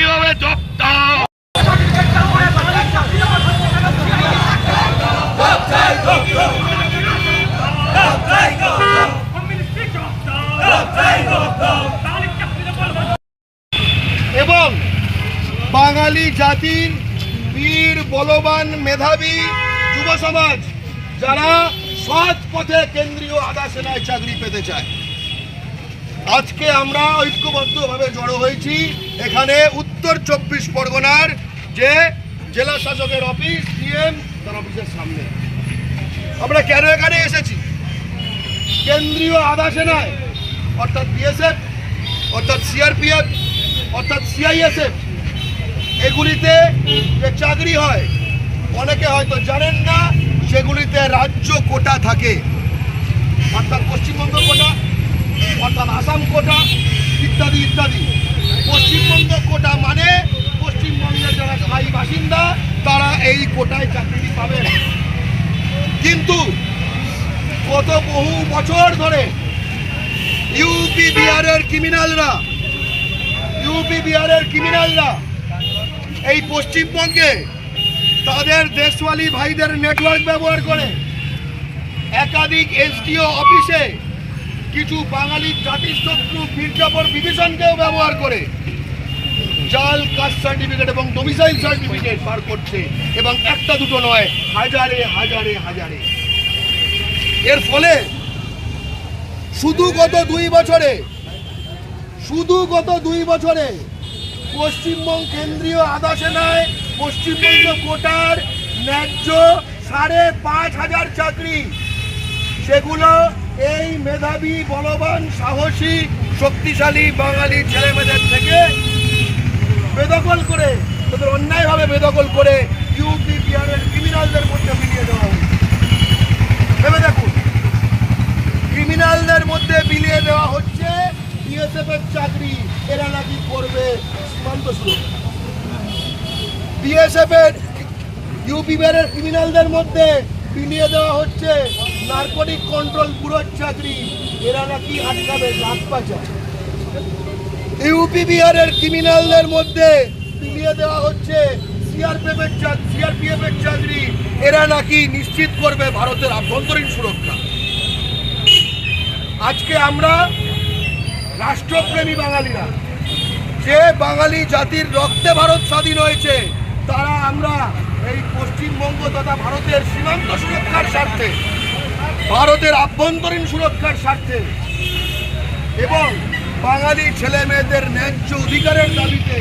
কীভাবে এবং বাঙালি জাতির বীর, বলবান মেধাবী যুব সমাজ যারা সৎ পথে কেন্দ্রীয় আধা সেনায় চাকরি পেতে চায়। আজকে আমরা ঐক্যবদ্ধভাবে জড়ো হয়েছি। এখানে উত্তর চব্বিশ পরগনার যে জেলা শাসকের অফিস, ডিএম, তার অফিসের সামনে। আমরা কেন এখানে এসেছি? কেন্দ্রীয় আধা সেনায়, অর্থাৎ বিএসএফ, অর্থাৎ সিআরপিএফ, অর্থাৎ সিআইএসএফ, এগুলিতে যে চাকরি হয়, অনেকে হয়তো জানেন না, সেগুলিতে রাজ্য কোটা থাকে। অর্থাৎ পশ্চিমবঙ্গ কোটা। অর্থাৎ আসাম কোটা, ইত্যাদি ইত্যাদি। পশ্চিমবঙ্গ কোটা মানে পশ্চিমবঙ্গের যারা স্থায়ী বাসিন্দা, তারা এই কোটায় চাকরি পাবেন কিন্তু গত বহু বছর ধরে ইউপি বিহারের ক্রিমিনালরা ইউপি বিহারের ক্রিমিনালরা এই পশ্চিমবঙ্গে তাদের দেশওয়ালি ভাইদের নেটওয়ার্ক ব্যবহার করে একাধিক এসডিও অফিসে কিছু বাঙালি জাতিশত্রু মির্জাপুর বিভীষণকেও ব্যবহার করে। জাল, কাস্ট সার্টিফিকেট এবং ডোমিসাইল সার্টিফিকেট বার করছে এবং একটা দুটো নয়, হাজারে হাজারে হাজারে। এর ফলে শুধু গত দুই বছরে, শুধু গত দুই বছরে পশ্চিমবঙ্গ কেন্দ্রীয় আধা সেনায় পশ্চিমবঙ্গ কোটার ন্যায্য সাড়ে পাঁচ হাজার চাকরি। সেগুলো এই মেধাবী, বলবান, সাহসী, শক্তিশালী বাঙালি ছেলেমেয়েদের থেকে বেদখল করে, তাদের অন্যায়ভাবে বেদখল করে ইউপি বিহারের ক্রিমিনালদের মধ্যে বিলিয়ে দেওয়া হয়েছে। ভেবে দেখুন ক্রিমিনালদের মধ্যে বিলিয়ে দেওয়া হচ্ছে বিএসএফ এর চাকরি, এরা নাকি করবে সীমান্ত সুরক্ষা। বিএসএফ এর ইউপি বিহারের ক্রিমিনালদের মধ্যে বিলিয়ে দেওয়া হচ্ছে। নার্কোটিক কন্ট্রোল ব্যুরোর চাকরি। এরা নাকি আটকাবে লাখ পাচার ইউপি বিহারের ক্রিমিনালদের মধ্যে বিলিয়ে দেওয়া হচ্ছে সিআরপিএফ এর সিআরপিএফ এর চাকরি। এরা নাকি নিশ্চিত করবে ভারতের আভ্যন্তরীণ সুরক্ষা। আজকে আমরা রাষ্ট্রপ্রেমী বাঙালিরা, যে বাঙালি জাতির রক্তে ভারত স্বাধীন হয়েছে, তারা আমরা এই পশ্চিমবঙ্গ তথা ভারতের সীমান্ত সুরক্ষার স্বার্থে, ভারতের আভ্যন্তরীণ সুরক্ষার স্বার্থে এবং বাঙালি ছেলে মেয়েদের ন্যায্য অধিকারের দাবিতে